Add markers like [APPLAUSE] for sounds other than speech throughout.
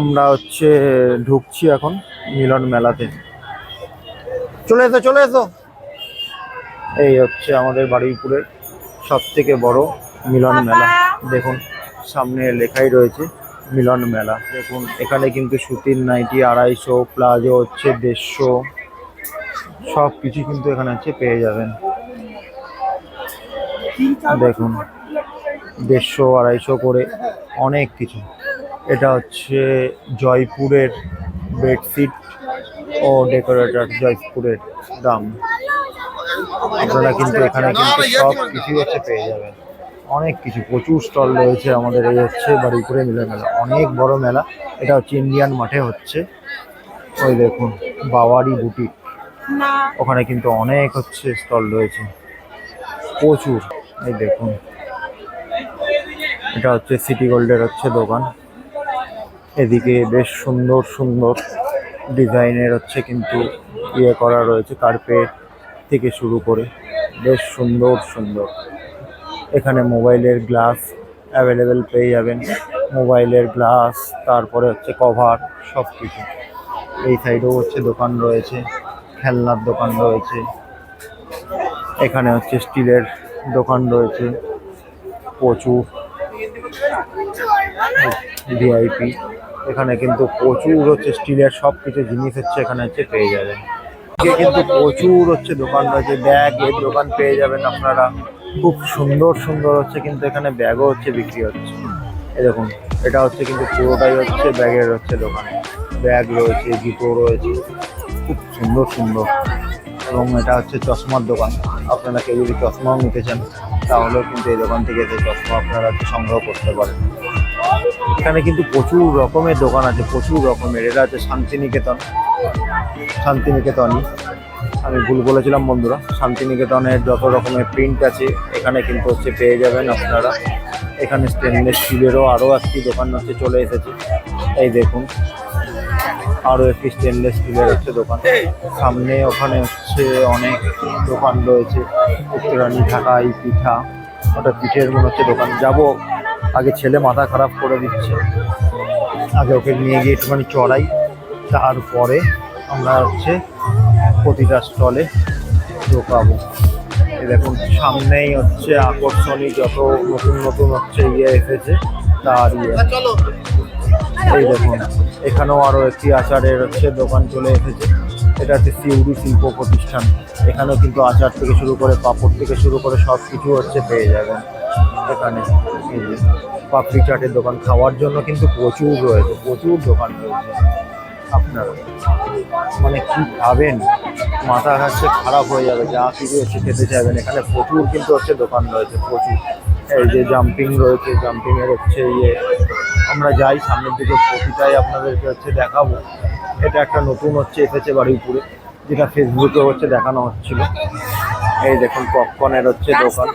আমরা হচ্ছে ঢুকছি এখন মিলন মেলাতে। চলে এসো চলে এসো। এই হচ্ছে আমাদের বারুইপুরের সব থেকে বড় মিলন মেলা। দেখুন সামনে লেখাই রয়েছে মিলন মেলা। দেখুন এখানে কিন্তু সুতির নাইটি আড়াইশো প্লাজো হচ্ছে দেড়শো। সব কিছু কিন্তু এখানে হচ্ছে পেয়ে যাবেন। দেখুন দেড়শো আড়াইশো করে অনেক কিছু। এটা হচ্ছে জয়পুরের বেডশিট ও ডেকোরেটর জয়পুরের দাম। আপনারা কিন্তু এখানে কিন্তু সব কিছুই হচ্ছে পেয়ে যাবেন। অনেক কিছু প্রচুর স্টল রয়েছে আমাদের এই হচ্ছে বারুইপুরে মিলন মেলা। অনেক বড় মেলা। এটা হচ্ছে ইন্ডিয়ান মাঠে হচ্ছে। ওই দেখুন বাওয়ারি বুটিক। ওখানে কিন্তু অনেক হচ্ছে স্টল রয়েছে। প্রচুর। এই দেখুন। এটা হচ্ছে সিটি গোল্ডের হচ্ছে দোকান। এদিকে বেশ সুন্দর সুন্দর ডিজাইনের হচ্ছে কিন্তু ইয়ে করা রয়েছে কার্পেট থেকে শুরু করে। বেশ সুন্দর সুন্দর। এখানে মোবাইলের গ্লাস অ্যাভেলেবেল পেয়ে যাবেন। মোবাইলের গ্লাস তারপরে হচ্ছে কভার সব কিছু এই সাইডেও হচ্ছে দোকান রয়েছে, খেলনার দোকান রয়েছে। এখানে হচ্ছে স্টিলের দোকান রয়েছে। প্রচুর। ভিআইপি এখানে কিন্তু প্রচুর হচ্ছে স্টিলের সব কিছু জিনিস হচ্ছে এখানে হচ্ছে পেয়ে যাবেন। কিন্তু প্রচুর হচ্ছে দোকান রয়েছে, ব্যাগ এর দোকান পেয়ে যাবেন আপনারা। খুব সুন্দর সুন্দর হচ্ছে কিন্তু এখানে ব্যাগও হচ্ছে বিক্রি হচ্ছে। দেখুন, এটা হচ্ছে কিন্তু পুরোটাই হচ্ছে ব্যাগের হচ্ছে দোকান। ব্যাগ রয়েছে জুতো রয়েছে, খুব সুন্দর সুন্দর। এবং এটা হচ্ছে চশমার দোকান। আপনারা কেউ যদি চশমাও নিতে চান, তাহলেও কিন্তু এই দোকান থেকে চশমা আপনারা সংগ্রহ করতে পারেন। এখানে কিন্তু প্রচুর রকমের দোকান আছে, প্রচুর রকমের। এটা হচ্ছে শান্তিনিকেতন। শান্তিনিকেতনই। আমি ভুল বলেছিলাম বন্ধুরা, শান্তিনিকেতনের যত রকমের প্রিন্ট আছে, এখানে কিন্তু হচ্ছে পেয়ে যাবেন আপনারা। এখানে স্টেনলেস স্টিলেরও আরও একটি দোকান হচ্ছে, চলে এসেছে। এই দেখুন, আরও একটি স্টেনলেস স্টিলের হচ্ছে দোকান। সামনে ওখানে হচ্ছে অনেক দোকান রয়েছে, উত্তরানি ঢাকাই পিঠা, ওটা পিঠের মনে হচ্ছে দোকান। যাব আগে ছেলে মাথা খারাপ করে দিচ্ছে। আগে ওকে নিয়ে গিয়ে একটুখানি চড়াই। তারপরে আমরা হচ্ছে প্রতিটা স্টলে ঢোকাবো। দেখুন, সামনেই হচ্ছে আকর্ষণীয় যত নতুন নতুন হচ্ছে ইয়ে এসেছে তার ইয়ে এই দেখুন, এখানেও আরও একটি আচারের হচ্ছে দোকান চলে এসেছে। এটা হচ্ছে সিউড়ি শিল্প প্রতিষ্ঠান। এখানেও কিন্তু আচার থেকে শুরু করে পাপড় থেকে শুরু করে সব কিছু হচ্ছে পেয়ে যাবেন। এখানে পাপড়ি চাটের দোকান খাওয়ার জন্য কিন্তু প্রচুর রয়েছে প্রচুর দোকান রয়েছে। আপনারা মানে কি খাবেন মাথা হচ্ছে খারাপ হয়ে যাবে যা কিছু হচ্ছে খেতে চাইবেন। এখানে প্রচুর কিন্তু হচ্ছে দোকান রয়েছে প্রচুর। এই যে জাম্পিং রয়েছে জাম্পিংয়ের হচ্ছে ইয়ে। আমরা যাই সামনের দিকে প্রতিটাই আপনাদেরকে হচ্ছে দেখাবো। এটা একটা নতুন হচ্ছে এসেছে বারুইপুরে যেটা ফেসবুকে হচ্ছে দেখানো হচ্ছিল। এই দেখুন পপকর্নের হচ্ছে দোকান।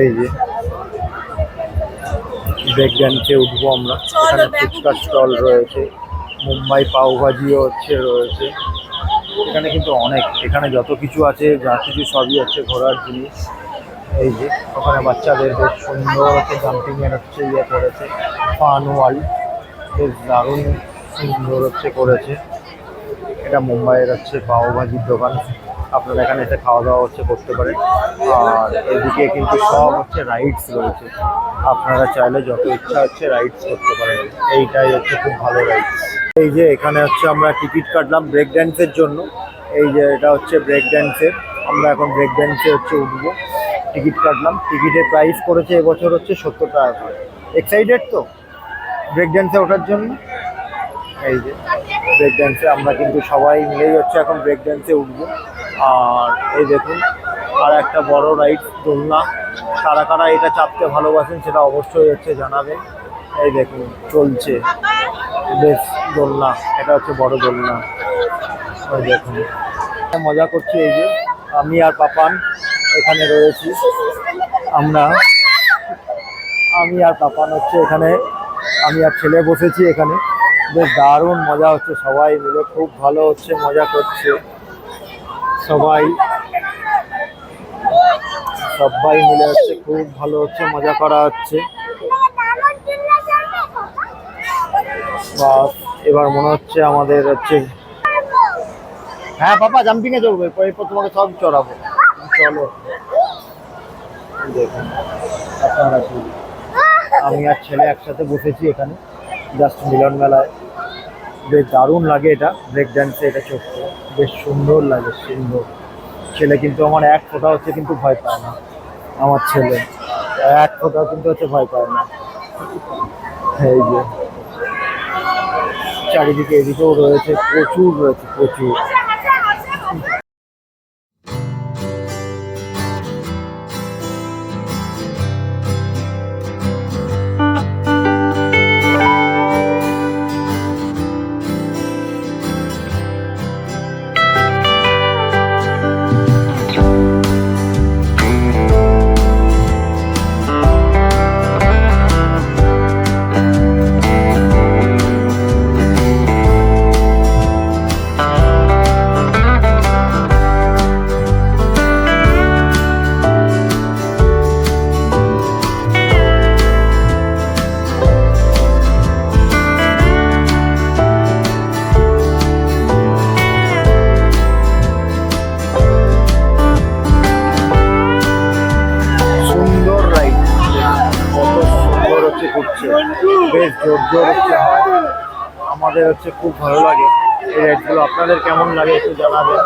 এই যে ড্যান্সে উঠবো আমরা। এখানে ফুচকার স্টল রয়েছে মুম্বাই পাওভাজিও হচ্ছে রয়েছে। এখানে কিন্তু অনেক এখানে যত কিছু আছে যা কিছু সবই হচ্ছে ঘোরার জিনিস। এই যে ওখানে বাচ্চাদের বেশ সুন্দর হচ্ছে জাম্পিং এর হচ্ছে ইয়ে করেছে ফান ওয়ার্ল্ড বেশ দারুণ সুন্দর হচ্ছে করেছে। এটা মুম্বাইয়ের হচ্ছে পাওভাজির দোকান। আপনারা এখানে এসে খাওয়া দাওয়া হচ্ছে, করতে পারেন। আর এদিকে কিন্তু সব হচ্ছে রাইডস রয়েছে। আপনারা চাইলে যত ইচ্ছা হচ্ছে রাইডস করতে পারেন। এইটাই হচ্ছে খুব ভালো রাইডস এই যে এখানে হচ্ছে আমরা টিকিট কাটলাম ব্রেক ড্যান্সের জন্য। এই যে এটা হচ্ছে ব্রেক ড্যান্সের আমরা এখন ব্রেক ড্যান্সে হচ্ছে উঠবো। টিকিট কাটলাম। টিকিটের প্রাইস করেছে এবছর হচ্ছে সত্তর টাকা করে। এক্সাইটেড তো? ব্রেক ড্যান্সে ওঠার জন্য? এই যে ব্রেক ড্যান্সে আমরা কিন্তু সবাই মিলেই হচ্ছে এখন ব্রেক ড্যান্সে উঠবো। আর এই দেখুন, আর একটা বড় রাইড দোলনা। কারা কারা এটা চাপতে ভালোবাসেন সেটা অবশ্যই হচ্ছে জানাবেন। এই দেখুন, চলছে। বেশ, দোলনা। এটা হচ্ছে বড় দোলনা। ওই দেখুন। মজা করছি এই যে। আমি আর পাপান এখানে রয়েছি। আমরা, আমি আর পাপান হচ্ছে এখানে। আমি আর ছেলে বসেছি এখানে। বেশ দারুণ মজা হচ্ছে সবাই মিলে। খুব ভালো হচ্ছে, মজা করছে। সবাই সবাই মিলে হচ্ছে খুব ভালো হচ্ছে মজা করা হচ্ছে। বাস এবার মনে হচ্ছে আমাদের হচ্ছে হ্যাঁ পাপা জাম্পিং এ চলবে এরপর তোমাকে সব চড়াবো। চলো। দেখুন আপনারা আমি আর ছেলে একসাথে বসেছি এখানে জাস্ট মিলন মেলায় বেশ দারুণ লাগে এটা ব্রেক ড্যান্সে এটা চড়তে। বেশ সুন্দর লাগে, সুন্দর। ছেলে কিন্তু আমার এক ফোটা হচ্ছে কিন্তু ভয় পায় না, আমার ছেলে। এক ফোটাও কিন্তু হচ্ছে ভয় পায় না। এই যে, চারিদিকে এদিকেও রয়েছে, প্রচুর রয়েছে, প্রচুর। জোর হয়। আমাদের হচ্ছে খুব ভালো লাগে এই রাইডগুলো আপনাদের কেমন লাগে একটু জানাবেন।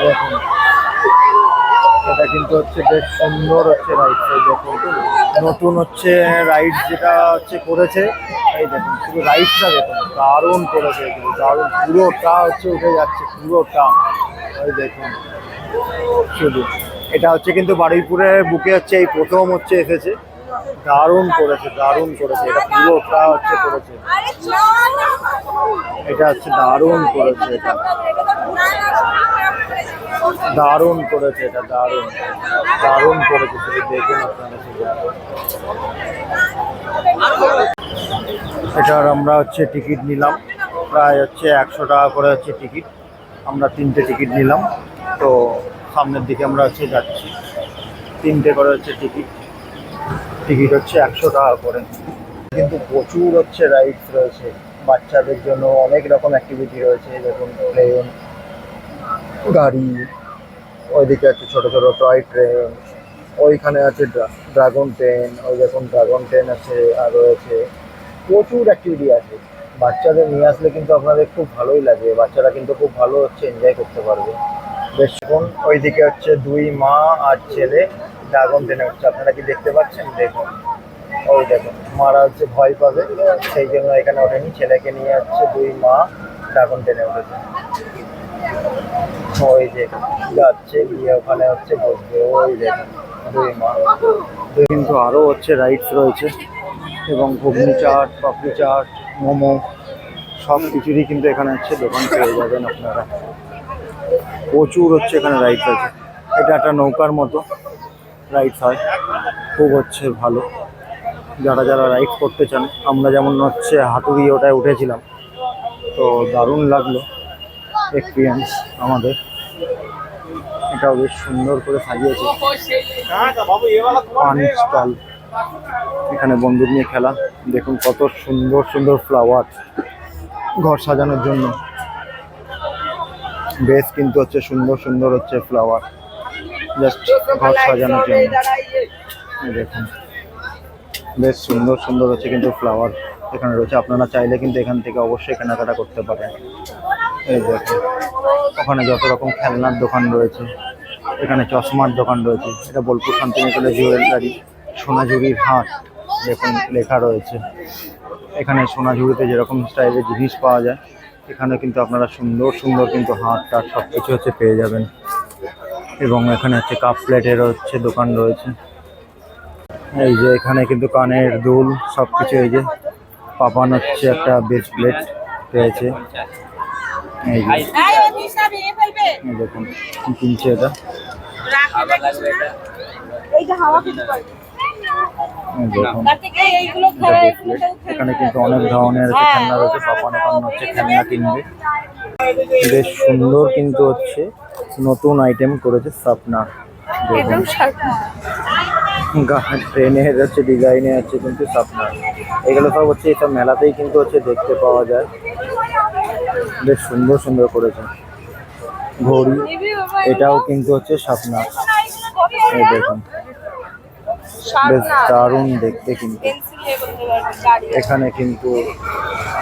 দেখুন এটা কিন্তু হচ্ছে বেশ সুন্দর হচ্ছে রাইড নতুন হচ্ছে রাইড যেটা হচ্ছে করেছে, এই দেখুন শুধু রাইডটা দেখুন। দারুণ করেছে এগুলো, দারুণ। পুরোটা হচ্ছে উঠে যাচ্ছে, পুরোটা। ওই দেখুন। শুধু। এটা হচ্ছে কিন্তু বারুইপুরে বুকে হচ্ছে এই প্রথম হচ্ছে এসেছে। দারুণ করেছে দারুণ করেছে। এটা পুরোটা হচ্ছে করেছে। এটা হচ্ছে দারুণ করেছে এটা। দারুণ করেছে এটা দারুণ। দারুণ করেছে শুধু দেখুন আপনারা এটার আমরা হচ্ছে টিকিট নিলাম। প্রায় হচ্ছে একশো টাকা করে হচ্ছে টিকিট। আমরা তিনটে টিকিট নিলাম। তো সামনের দিকে আমরা হচ্ছে যাচ্ছি। তিনটে করে হচ্ছে টিকিট। টিকিট হচ্ছে একশো টাকা করে। কিন্তু প্রচুর হচ্ছে রাইডস রয়েছে। বাচ্চাদের জন্য অনেক রকম অ্যাক্টিভিটি রয়েছে দেখুন প্লেন গাড়ি, ওইদিকে আছে ছোটো ছোটো টয় ট্রেন ওইখানে আছে ড্রাগন ট্রেন ওই দেখুন ড্রাগন ট্রেন আছে, আর রয়েছে। প্রচুর অ্যাক্টিভিটি আছে। বাচ্চাদের নিয়ে আসলে কিন্তু আপনাদের খুব ভালোই লাগে। বাচ্চারা কিন্তু খুব ভালো হচ্ছে এনজয় করতে পারবে। বেশ ওইদিকে হচ্ছে দুই মা আর ছেলে। ড্রাগন ট্রেনে উঠছে। আপনারা কি দেখতে পাচ্ছেন? দেখুন। ওই দেখুন, মারা হচ্ছে, ভয় পাবে। সেই জন্য এখানে ওঠেনি। ছেলেকে নিয়ে হচ্ছে দুই মা ড্রাগন ট্রেনে উঠেছে। ওই যে যাচ্ছে, গিয়ে ওখানে হচ্ছে বসবে। ওই দেখুন দুই মা। কিন্তু আরও হচ্ছে রাইডস রয়েছে। এবং ঘুগনি চাট, পাপড়ি চাট, মোমো, সব কিছুরই কিন্তু এখানে হচ্ছে দোকান পেয়ে যাবেন আপনারা। প্রচুর হচ্ছে এখানে রাইড আছে। এটা একটা নৌকার মতো। রাইডস হয়, খুব হচ্ছে ভালো। যারা যারা রাইড করতে চান, আমরা যেমন হচ্ছে হাতুড়ি ওটায় উঠেছিলাম, তো দারুণ লাগল এক্সপিরিয়েন্স আমাদের। এটাও বেশ সুন্দর করে সাজিয়েছে। পান স্টল এখানে বন্দুক নিয়ে খেলা, দেখুন কত সুন্দর সুন্দর ফ্লাওয়ার ঘর সাজানোর জন্য। বেশ কিন্তু হচ্ছে সুন্দর সুন্দর হচ্ছে ফ্লাওয়ার জাস্ট ঘর সাজানোর জন্য। দেখুন। বেশ সুন্দর সুন্দর হচ্ছে কিন্তু ফ্লাওয়ার এখানে রয়েছে। আপনারা চাইলে কিন্তু এখান থেকে অবশ্যই কেনাকাটা করতে পারেন। এই দেখুন। ওখানে যত রকম খেলনার দোকান রয়েছে, এখানে চশমার দোকান রয়েছে। এটা বোলপুর শান্তিনিকেতনের জুয়েলারি, সোনাঝুরির হাট, দেখুন, লেখা রয়েছে। এখানে সোনাঝুরিতে যেরকম স্টাইলের জিনিস পাওয়া যায়, এখানে কিন্তু আপনারা সুন্দর সুন্দর কিন্তু হাট টাট সব কিছু হচ্ছে পেয়ে যাবেন। এবং এখানে হচ্ছে কাপ প্লেটের হচ্ছে দোকান রয়েছে। এই যে এখানে কিন্তু কানের দুল সব কিছু এই যে পাপান হচ্ছে একটা বেস প্লেট পেয়েছে। এই যে এই দেখুন কিনছে এটা। এখানে কিন্তু অনেক ধরনের হচ্ছে খেলনা রয়েছে পাপান এখানে হচ্ছে খেলনা কিনবে। বেশ সুন্দর কিন্তু হচ্ছে নতুন আইটেম করেছে সাপনা ট্রেনের হচ্ছে ডিজাইনে আছে কিন্তু স্বপ্ন। এগুলো সব হচ্ছে এইসব মেলাতেই কিন্তু হচ্ছে দেখতে পাওয়া যায়। বেশ সুন্দর সুন্দর করেছে। ঘড়ি এটাও কিন্তু হচ্ছে স্বপ্ন। এই দেখুন। বেশ দারুণ দেখতে কিন্তু। এখানে কিন্তু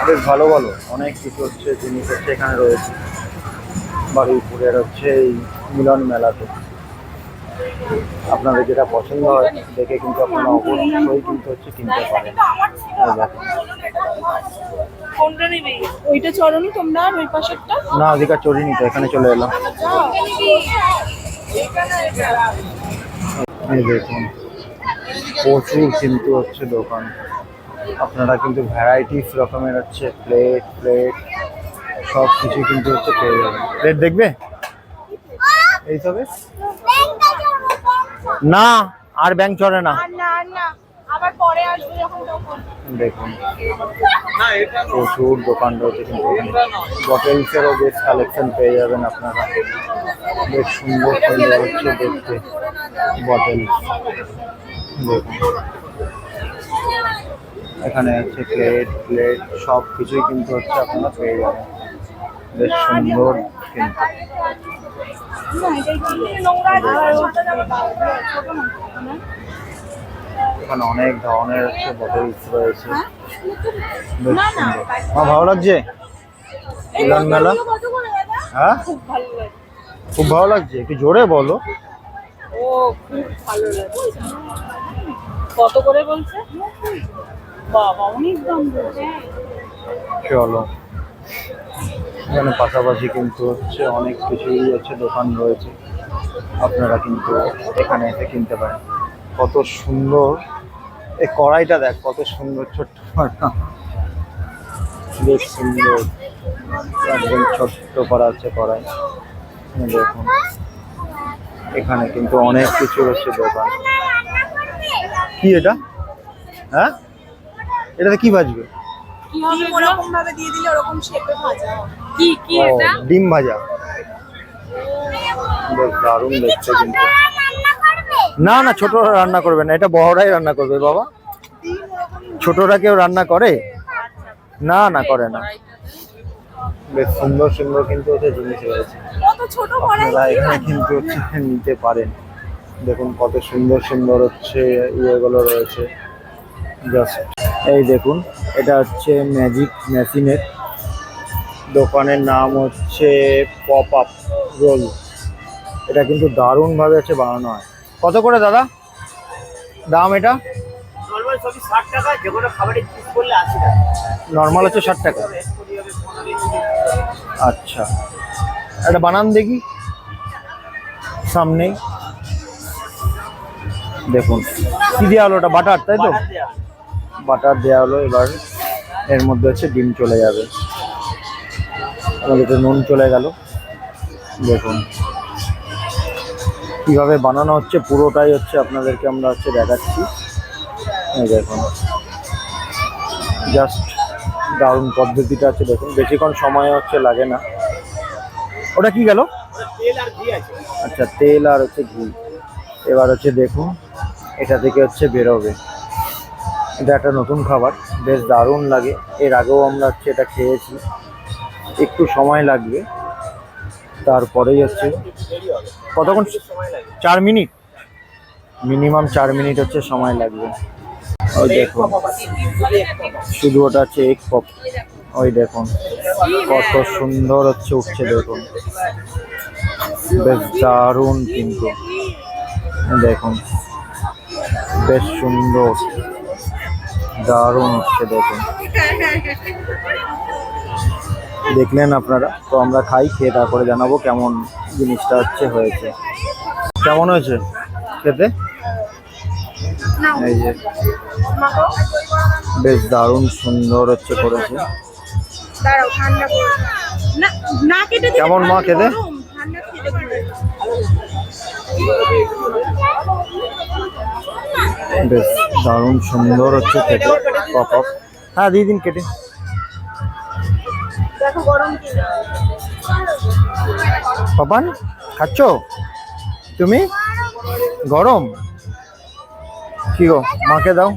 বেশ ভালো ভালো অনেক কিছু হচ্ছে জিনিস হচ্ছে এখানে রয়েছে। বারুইপুরের হচ্ছে এই মিলন মেলাতে। আপনাদের যেটা পছন্দ হয় দেখে কিন্তু আপনারা অবশ্যই কিন্তু হচ্ছে কিনতে পারেন। কোনটা নিবি? ওইটা চরণি তোমরা আর ওই পাশেরটা? না চড়িনি তো এখানে চলে এলাম। এই দেখুন। প্রচুর কিন্তু হচ্ছে দোকান। আপনারা কিন্তু ভ্যারাইটিস রকমের হচ্ছে প্লেট প্লেট সব কিছু কিন্তু হচ্ছে পেয়ে যাবেন। প্লেট দেখবে? এই সবে? না, আর ব্যাংক চড়ে না। দেখুন। প্রচুর দোকান রয়েছে কিন্তু বটেলসেরও বেশ কালেকশন পেয়ে যাবেন আপনারা। বেশ সুন্দর সুন্দর হচ্ছে দেখতে। বটেল দেখুন এখানে হচ্ছে প্লেট প্লেট সব কিছুই কিন্তু হচ্ছে আপনারা পেয়ে যাবেন। বেশ সুন্দর এখানে অনেক ধরনের হচ্ছে বটেলস রয়েছে। বেশ না, না, সুন্দর। আমার ভালো লাগছে? মিলন মেলা? হ্যাঁ? খুব ভালো খুব ভালো লাগছে? একটু জোরে বলো। ও খুব ভালো লাগছে কত করে বলছে? বাবা, অনেক দাম বলছে। চলো। এখানে পাশাপাশি কিন্তু হচ্ছে অনেক কিছুই হচ্ছে, দোকান রয়েছে। আপনারা কিন্তু এখানে এসে কিনতে পারেন। কত সুন্দর। এই কড়াইটা দেখ, কত সুন্দর, ছোট্ট। বেশ সুন্দর। একদম ছোট্ট করা হচ্ছে কড়াই। দেখুন। এখানে কিন্তু অনেক কিছু হচ্ছে দোকান। কি এটা? হ্যাঁ? এটাতে কি ভাজবে? কি হবে ওরকম ভাবে দিয়ে দিলে ওরকম শেপে ভাজা কি কি ও, ডিম ভাজা। বেশ দারুণ দেখতে কিন্তু। না না ছোটরা রান্না করবে না। এটা বড়রাই রান্না করবে বাবা। ছোটরা কেউ রান্না করে? না না করে না। বেশ সুন্দর সুন্দর কিন্তু ওদের জিনিস রয়েছে। কত ছোট কড়াই আপনারা এখানে কিন্তু নিতে পারেন। দেখুন কত সুন্দর সুন্দর হচ্ছে ইয়েগুলো রয়েছে। জাস্ট এই দেখুন এটা হচ্ছে ম্যাজিক মেশিনের দোকানের নাম হচ্ছে পপ আপ রোল এটা কিন্তু দারুণভাবে হচ্ছে বানানো হয়। কত করে দাদা? দাম এটা? নর্মাল হচ্ছে ষাট টাকা। আচ্ছা। এটা বানান দেখি। সামনেই। দেখুন কি দেওয়া হলো ওটা? বাটার তাই তো? বাটার দেওয়া হলো এবার এর মধ্যে হচ্ছে ডিম চলে যাবে। আমাদের নুন চলে গেল। দেখুন কীভাবে বানানো হচ্ছে পুরোটাই হচ্ছে আপনাদেরকে আমরা হচ্ছে দেখাচ্ছি। দেখুন জাস্ট দারুণ পদ্ধতিটা আছে দেখুন। বেশিক্ষণ সময় হচ্ছে লাগে না। ওটা কি গেল? আচ্ছা তেল আর হচ্ছে ঘি। এবার হচ্ছে দেখুন এটা থেকে হচ্ছে বেরোবে। এটা একটা নতুন খাবার, বেশ দারুণ লাগে। এর আগেও আমরা হচ্ছে এটা খেয়েছি। একটু সময় লাগবে। তারপরেই হচ্ছে কতক্ষণ? চার মিনিট? মিনিমাম চার মিনিট হচ্ছে সময় লাগবে। ওই দেখুন। শুধু ওটা হচ্ছে এক পপ ওই দেখুন। কত সুন্দর হচ্ছে উঠছে দেখুন। বেশ দারুণ কিন্তু। দেখুন। বেশ সুন্দর দারুণ হচ্ছে দেখুন দেখলেন আপনারা তো আমরা খাই খেয়ে তারপরে জানাব কেমন জিনিসটা হচ্ছে হয়েছে কেমন হয়েছে খেতে এই যে বেশ দারুণ সুন্দর হচ্ছে করেছে কেমন মা খেতে? বেশ দারুণ সুন্দর হচ্ছে কেটে। Pop up. হ্যাঁ দিয়ে দিন কেটে। পাপান খাচ্ছ? তুমি? গরম? কি গো মাকে দাও।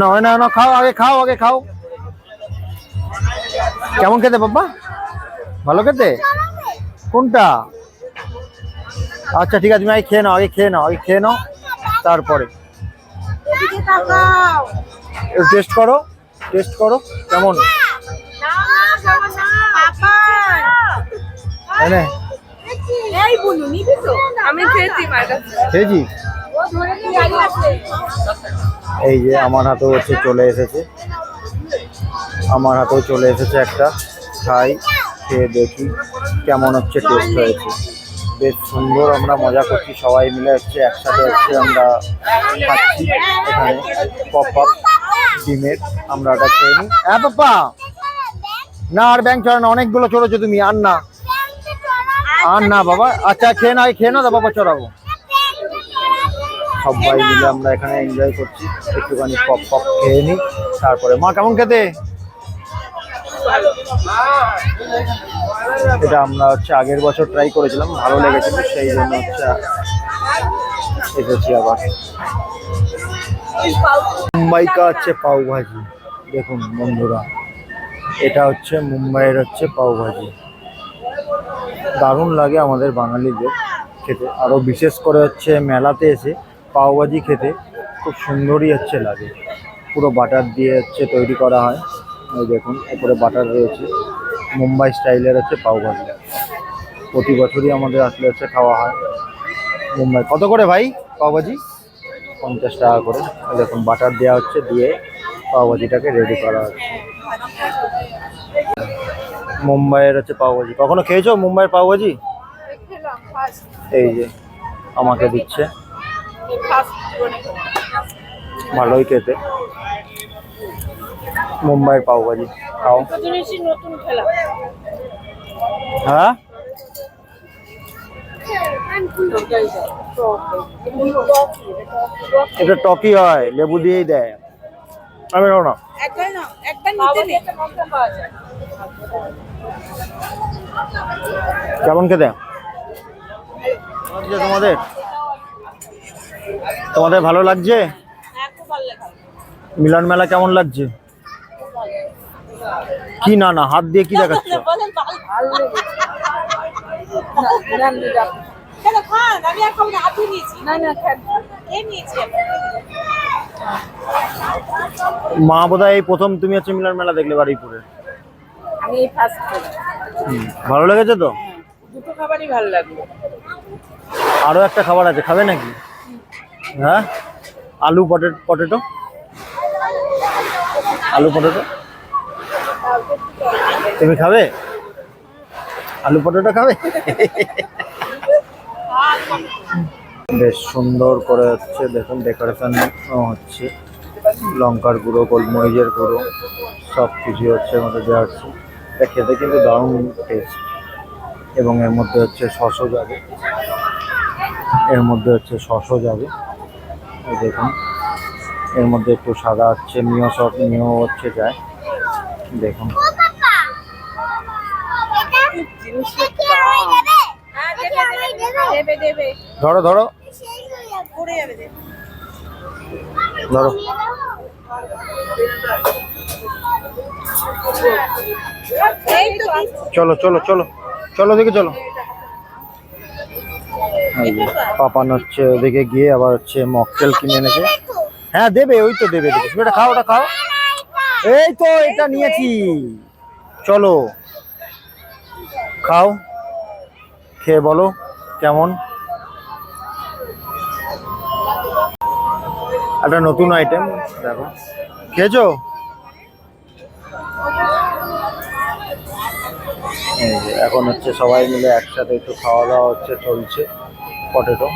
নাও এ নাও, খাও আগে খাও আগে খাও। কেমন খেতে বাবা ভালো খেতে? কোনটা? আচ্ছা ঠিক আছে তুমি আগে খেয়ে নাও আগে খেয়ে নাও আগে খেয়ে নাও। তারপরে। টেস্ট করো টেস্ট করো কেমন? গাড়ি আসছে এই যে আমার হাতেও হচ্ছে চলে এসেছে। আমার হাতেও চলে এসেছে একটা। খাই খেয়ে দেখি কেমন হচ্ছে টেস্ট হয়েছে। বেশ সুন্দর আমরা মজা করছি, সবাই মিলে হচ্ছে একসাথে হচ্ছে আমরা খাচ্ছি এখানে পপ আপ ডিমের, আমরা ওটা খেয়ে নিই। হ্যাঁ পাপা না, আর ব্যাংক চড়ানো অনেকগুলো চড়েছো তুমি আর না। আর না, বাবা। আচ্ছা খেয়ে এই খেয়ে না বাবা চড়াবো সবাই মিলে আমরা এখানে এনজয় করছি, একটুখানি পপ পপ খেয়ে নিই, তারপরে। মা, কেমন খেতে? এটা আমরা হচ্ছে আগের বছর ট্রাই করেছিলাম, ভালো লেগেছিল, সেই জন্য হচ্ছে এসেছি আবার। মুম্বাই কা হচ্ছে পাও ভাজি দেখুন বন্ধুরা, এটা হচ্ছে মুম্বাইয়ের হচ্ছে পাও ভাজি দারুণ লাগে আমাদের বাঙালিদের খেতে আরও বিশেষ করে হচ্ছে মেলাতে এসে পাওভাজি খেতে, খুব সুন্দরই হচ্ছে লাগে। পুরো বাটার দিয়ে হচ্ছে তৈরি করা হয় দেখুন, উপরে বাটার রয়েছে। মুম্বাই স্টাইলের হচ্ছে পাওভাজি প্রতি বছরই আমাদের আসলে হচ্ছে খাওয়া হয় মুম্বাই। কত করে ভাই পাওভাজি পঞ্চাশ টাকা করে। দেখুন বাটার দেওয়া হচ্ছে দিয়ে পাওভাজিটাকে রেডি করা হচ্ছে। মুম্বাইয়ের হচ্ছে পাওভাজি কখনো খেয়েছো মুম্বাইয়ের পাওভাজি এই যে আমাকে দিচ্ছে। ভালোই খেতে। মুম্বাইয়ের পাওভাজি খাও। হ্যাঁ? এটা টকি হয় লেবু দিয়েই দেয়। আমি নাও না। কেমন খেতে? তোমাদের? তোমাদের ভালো লাগছে? হ্যাঁ ভালো লাগে মিলন মেলা কেমন লাগছে? কি না না হাত দিয়ে কি দেখাচ্ছ? [LAUGHS] মা বোধহয় এই প্রথম তুমি হচ্ছে মিলন মেলা দেখলে বাড়িপুরে ভালো লেগেছে তো? দুটো খাবারই ভালো লাগল। আরও একটা খাবার আছে খাবে নাকি? হ্যাঁ? আলু পটেটো পটেটো? আলু পটেটো? তুমি খাবে? আলু পটেটো খাবে? বেশ সুন্দর করে হচ্ছে, দেখুন ডেকোরেশন হচ্ছে। লঙ্কার গুঁড়ো, গোলমরিচের গুঁড়ো সব কিছু হচ্ছে এর মধ্যে দেওয়া হচ্ছে। এটা খেতে কিন্তু দারুণ টেস্ট এবং এর মধ্যে হচ্ছে শসও যাবে। এর মধ্যে হচ্ছে শসও যাবে। দেখুন, এর মধ্যে একটু সাদা হচ্ছে মিও সস মিও হচ্ছে যায়। দেখুন। হ্যাঁ ধরো ধরো। ধরো। চলো চলো চলো। চলো দেখে চলো। এই যে, পাপান হচ্ছে ওদিকে গিয়ে আবার হচ্ছে মকটেল কিনে এনেছে। হ্যাঁ দেবে ওই তো দেবে দেবে। এটা খাও ওটা খাও। এই তো এটা নিয়েছি। চলো। খাও। খেয়ে বলো কেমন? একটা নতুন আইটেম দেখো। খেয়েছো? এখন হচ্ছে সবাই মিলে একসাথে একটু খাওয়া দাওয়া হচ্ছে চলছে পটেটো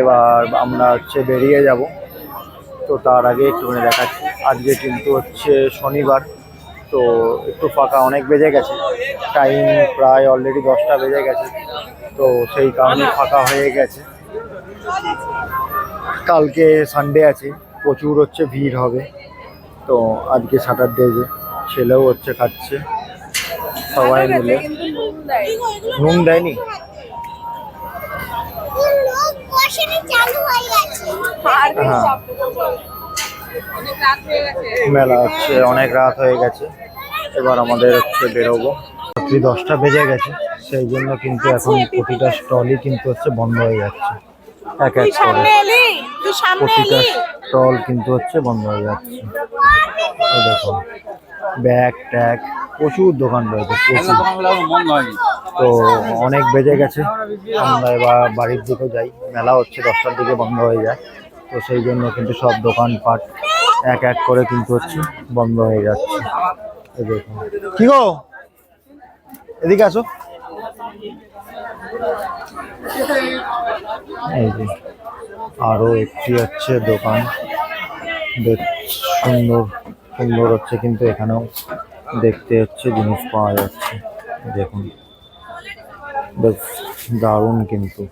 এবার আমরা হচ্ছে বেরিয়ে যাব। তো তার আগে একটুখানি দেখাচ্ছি। আজকে কিন্তু হচ্ছে শনিবার তো একটু ফাঁকা অনেক বেজে গেছে। টাইম প্রায় অলরেডি দশটা বেজে গেছে তো সেই কারণে ফাঁকা হয়ে গেছে। কালকে সানডে আছে প্রচুর হচ্ছে ভিড় হবে। তো আজকে স্যাটারডে যে ছেলেও হচ্ছে খাচ্ছে। সবাই মিলে। নুন দেয়নি। হ্যাঁ। মেলা হচ্ছে অনেক রাত হয়ে গেছে। এবার আমাদের হচ্ছে বেরোবো। রাত্রি দশটা বেজে গেছে সেই জন্য কিন্তু এখন প্রতিটা স্টলই কিন্তু হচ্ছে বন্ধ হয়ে যাচ্ছে। এক এক করে। প্রতিটা স্টল কিন্তু হচ্ছে বন্ধ হয়ে যাচ্ছে। দেখো ব্যাগ ট্যাগ প্রচুর দোকান রয়েছে প্রচুর। তো অনেক বেজে গেছে আমরা এবার বাড়ির দিকে যাই। মেলা হচ্ছে দশটার দিকে বন্ধ হয়ে যায়। তো সেই জন্য কিন্তু সব দোকানপাট এক এক করে কিন্তু হচ্ছে বন্ধ হয়ে যাচ্ছে। দেখুন কি গো? এদিকে আসো। এই যে আরও একটি হচ্ছে দোকান। বেশ সুন্দর সুন্দর হচ্ছে কিন্তু এখানেও দেখতে হচ্ছে জিনিস পাওয়া যাচ্ছে। দেখুন। বেশ দারুণ কিন্তু।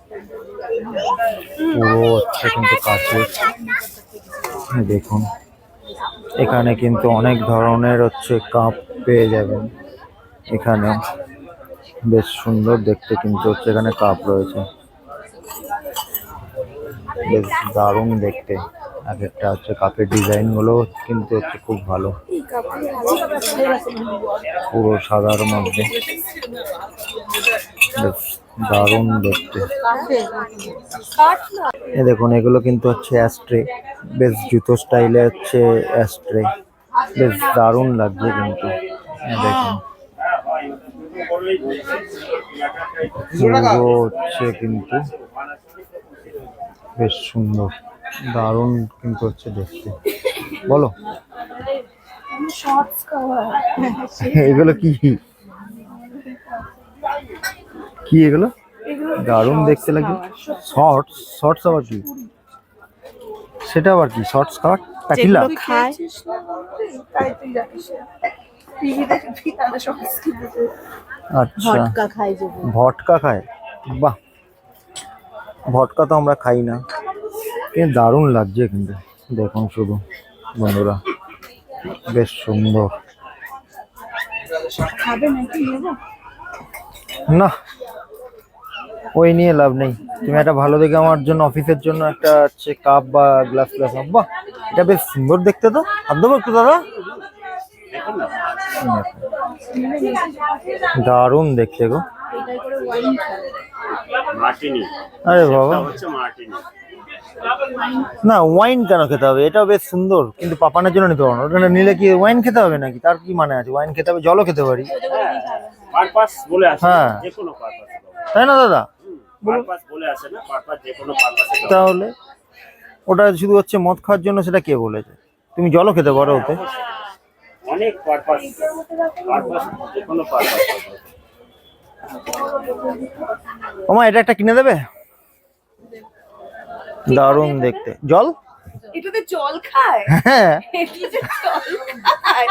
পুরো হচ্ছে কিন্তু কাছে দেখুন। এখানে কিন্তু অনেক ধরনের হচ্ছে কাপ পেয়ে যাবেন। এখানে বেশ সুন্দর দেখতে কিন্তু হচ্ছে এখানে কাপ রয়েছে। বেশ দারুণ দেখতে। এক একটা হচ্ছে কাপের ডিজাইনগুলো কিন্তু হচ্ছে খুব ভালো। পুরো সাদার মধ্যে। বেশ দারুণ দেখতে। এ দেখুন এগুলো কিন্তু হচ্ছে অ্যাস্ট্রে বেশ জুতো স্টাইলে হচ্ছে অ্যাস্ট্রে বেশ দারুণ লাগছে কিন্তু। দেখুন। পুরো হচ্ছে কিন্তু বেশ সুন্দর। দারুণ কিন্তু হচ্ছে দেখতে। বলো। এগুলো কি? কি এগুলো? দারুণ দেখতে লাগে শর্টস শর্টস আবার কি? সেটা আবার কি? শর্টস কাট কিনতে? আচ্ছা। ভটকা খায় ভটকা খায়? বাহ! ভটকা তো আমরা খাই না। কিন্তু দারুণ লাগছে কিন্তু। দেখুন শুধু বন্ধুরা। বেশ সুন্দর। খাবে নাকি নেব? না ওই নিয়ে লাভ নেই। তুমি একটা ভালো দেখে আমার জন্য অফিসের জন্য একটা হচ্ছে কাপ বা গ্লাস গ্লাস বাহ এটা বেশ সুন্দর দেখতে তো। হাত দেবো একটু দাদা। দারুণ দেখতে গো। আরে বাবা। না ওয়াইন কেন খেতে হবে? এটা বেশ সুন্দর। কিন্তু পাপানের জন্য নিতে পারব না। ওটা নিলে কি ওয়াইন খেতে হবে নাকি? তার কি মানে আছে? ওয়াইন খেতে হবে জলও খেতে পারি। পারপাস বলে আসে হ্যাঁ। যে কোনো পারপাস তাই না দাদা? পারপাস বলে আসে না পারপাস যে কোনো পারপাসে তাহলে ওটা শুধু হচ্ছে মদ খাওয়ার জন্য সেটা কে বলেছে? তুমি জলও খেতে পারো ওতে। অনেক পারপাস পারপাস যে কোনো পারপাস ওমা এটা একটা কিনে দেবে? দারুণ দেখতে। জল? এটাতে জল খায়? হ্যাঁ। এটাতে জল খায়?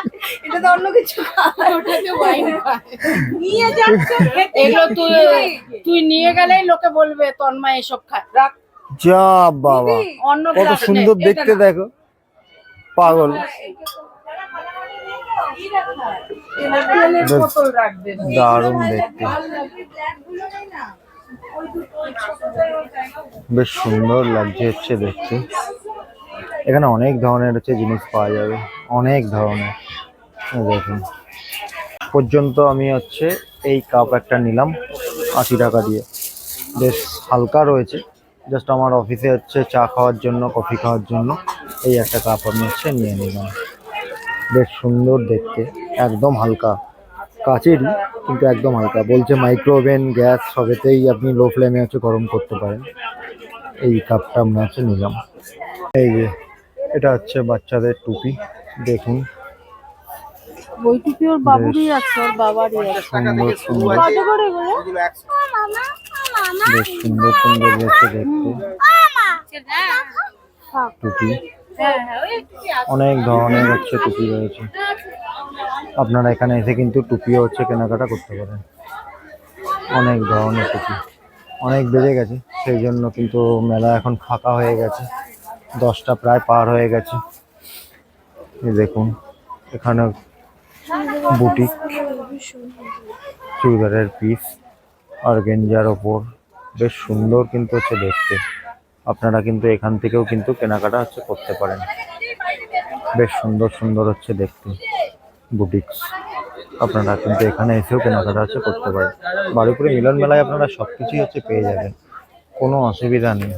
এটা তো অন্য কিছু খায়? ওটাতে ওয়াইন নিয়ে যাচ্ছে এগুলো তুই তুই নিয়ে গেলেই লোকে বলবে তন্মা এসব খায়। রাখ। যা বাবা। অন্য কত সুন্দর দেখতে দেখো। পাগল। বেশ। দারুণ দেখতে। বেশ সুন্দর লাগছে হচ্ছে দেখতে। এখানে অনেক ধরনের হচ্ছে জিনিস পাওয়া যাবে। অনেক ধরনের। দেখুন। পর্যন্ত আমি হচ্ছে এই কাপ একটা নিলাম আশি টাকা দিয়ে। বেশ হালকা রয়েছে। জাস্ট আমার অফিসে হচ্ছে চা খাওয়ার জন্য কফি খাওয়ার জন্য এই একটা কাপ আমি হচ্ছে নিয়ে নিলাম। বেশ সুন্দর দেখতে। একদম হালকা। কাচেরই, কিন্তু একদম হালকা। বলছে মাইক্রো ওভেন গ্যাস সবেতেই আপনি লো ফ্লেমে হচ্ছে গরম করতে পারেন। এই কাপটা আমরা হচ্ছে নিলাম। এই যে এটা হচ্ছে বাচ্চাদের টুপি দেখুন। ওই টুপি ওর বাবুরই আছে ওর বাবারই আছে। সুন্দর সুন্দর। কত করে এগুলো বেশ সুন্দর সুন্দর হচ্ছে দেখতে। টুপি। অনেক ধরনের হচ্ছে টুপি রয়েছে। আপনারা এখানে এসে কিন্তু টুপিও হচ্ছে কেনাকাটা করতে পারেন। অনেক ধরনের টুপি। অনেক বেড়ে গেছে সেই জন্য কিন্তু মেলা এখন ফাঁকা হয়ে গেছে। দশটা প্রায় পার হয়ে গেছে। এই দেখুন, এখানে বুটিক, চুড়িদারের পিস আর গেঞ্জার ওপর। বেশ সুন্দর কিন্তু হচ্ছে দেখতে। আপনারা কিন্তু এখান থেকেও কিন্তু কেনাকাটা হচ্ছে করতে পারেন। বেশ সুন্দর সুন্দর হচ্ছে দেখতে বুটিক্স। আপনারা কিন্তু এখানে এসেও কেনাকাটা হচ্ছে করতে পারেন। বারুইপুরে মিলন মেলায় আপনারা সব কিছুই হচ্ছে পেয়ে যাবেন। কোনো অসুবিধা নেই।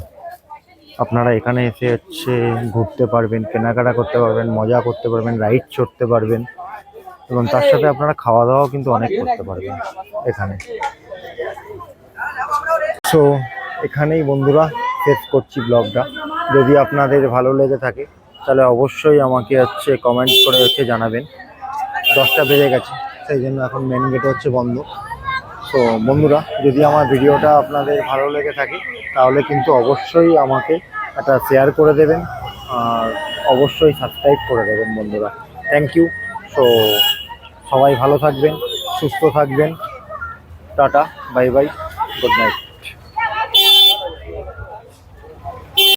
আপনারা এখানে এসে হচ্ছে ঘুরতে পারবেন, কেনাকাটা করতে পারবেন, মজা করতে পারবেন, রাইড চড়তে পারবেন এবং তার সাথে আপনারা খাওয়া দাওয়াও কিন্তু অনেক করতে পারবেন এখানে। সো এখানেই বন্ধুরা শেষ করছি ব্লগটা। যদি আপনাদের ভালো লেগে থাকে, তাহলে অবশ্যই আমাকে হচ্ছে কমেন্ট করে হচ্ছে জানাবেন। দশটা বেজে গেছে, সেই জন্য এখন মেন গেট হচ্ছে বন্ধ। তো বন্ধুরা, যদি আমার ভিডিওটা আপনাদের ভালো লেগে থাকে, তাহলে কিন্তু অবশ্যই আমাকে একটা শেয়ার করে দেবেন। আর অবশ্যই সাবস্ক্রাইব করে দেবেন বন্ধুরা। থ্যাংক ইউ সো সবাই ভালো থাকবেন, সুস্থ থাকবেন। Tata bye bye good night